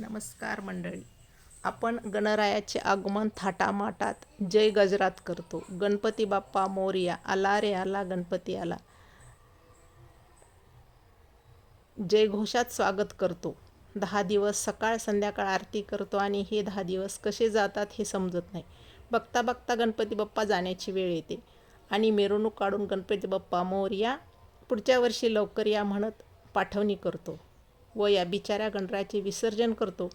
नमस्कार मंडळी. आपण गणरायाचे आगमन थाटामाटात जय गजरात करतो. गणपती बाप्पा मोरया आला रे आला गणपती आला. जयघोषात स्वागत करतो. दहा दिवस सकाळ संध्याकाळ आरती करतो आणि हे दहा दिवस कसे जातात हे समजत नाही. बघता बघता गणपती बाप्पा जाण्याची वेळ येते आणि मिरवणूक काढून गणपती बाप्पा मोरया पुढच्या वर्षी लवकर या म्हणत पाठवणी करतो. व या बिचाऱ्या गणरायाचे विसर्जन करतो.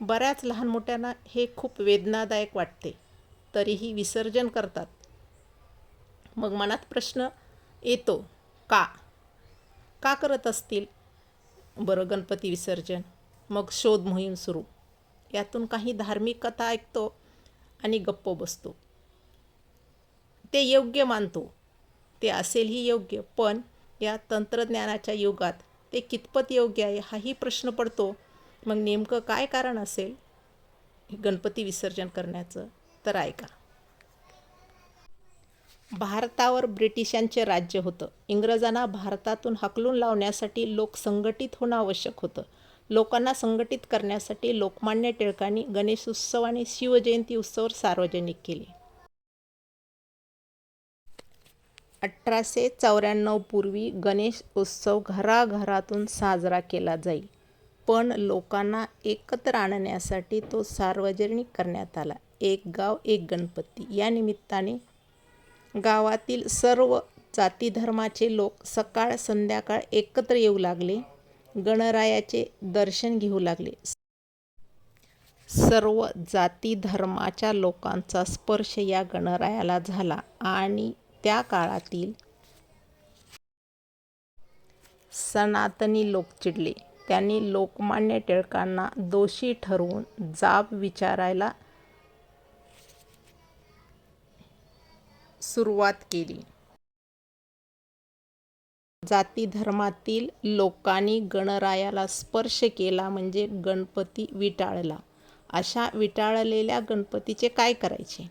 बऱ्याच लहान मोठ्यांना हे खूप वेदनादायक वाटते. तरीही विसर्जन करतात. मग मनात प्रश्न येतो का? का करत असतील? बरं गणपती विसर्जन. मग शोध मोहीम सुरू. यातून काही धार्मिक कथा ऐकतो आणि गप्प बसतो. ते योग्य मानतो. ते असेलही योग्य. पण या तंत्रज्ञानाच्या युगात ते कितपत योग्य आहे हाही प्रश्न पडतो. मग नेमकं काय कारण असेल? गणपती विसर्जन करण्याचं तर ऐका. भारतावर ब्रिटिशांचे राज्य होतं. इंग्रजांना भारतातून हकलून लावण्यासाठी लोक संघटित होणं आवश्यक होतं. लोकांना संघटित करण्यासाठी लोकमान्य टिळकांनी गणेशोत्सव आणि शिवजयंती उत्सव सार्वजनिक केले. अठराशे चौऱ्याण्णव पूर्वी गणेश उत्सव घराघरातून साजरा केला जाई. पण लोकांना एकत्र आणण्यासाठी तो सार्वजनिक करण्यात आला. एक गाव एक गणपती. या निमित्ताने गावातील सर्व जाती धर्माचे लोक सकाळ संध्याकाळ एकत्र येऊ लागले. गणरायाचे दर्शन घेऊ लागले. सर्व जाती धर्माच्या लोकांचा स्पर्श या गणरायाला झाला आणि त्या काळातील सनातनी लोक चिडले. त्यांनी लोकमान्य टिळकांना दोषी ठरवून जाब विचारायला सुरुवात केली. जाती धर्मातील लोकांनी गणरायाला स्पर्श केला म्हणजे गणपती विटाळला. अशा विटाळलेल्या गणपतीचे काय करायचे?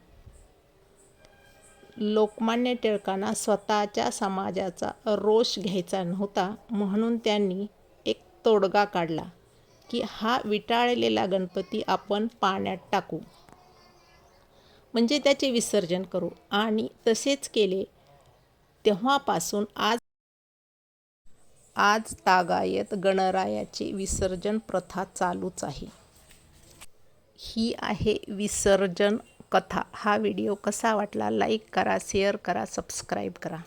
लोकमान्य टिळकांना स्वतःच्या समाजाचा रोष घ्यायचा नव्हता म्हणून त्यांनी एक तोडगा काढला की हा विटाळलेला गणपती आपण पाण्यात टाकू. म्हणजे त्याचे विसर्जन करू. आणि तसेच केले. तेव्हापासून आज आज तागायत गणरायाची विसर्जन प्रथा चालूच आहे. ही आहे विसर्जन कथा हा व्हिडिओ कसा वाटला? लाईक करा शेअर करा सबस्क्राईब करा.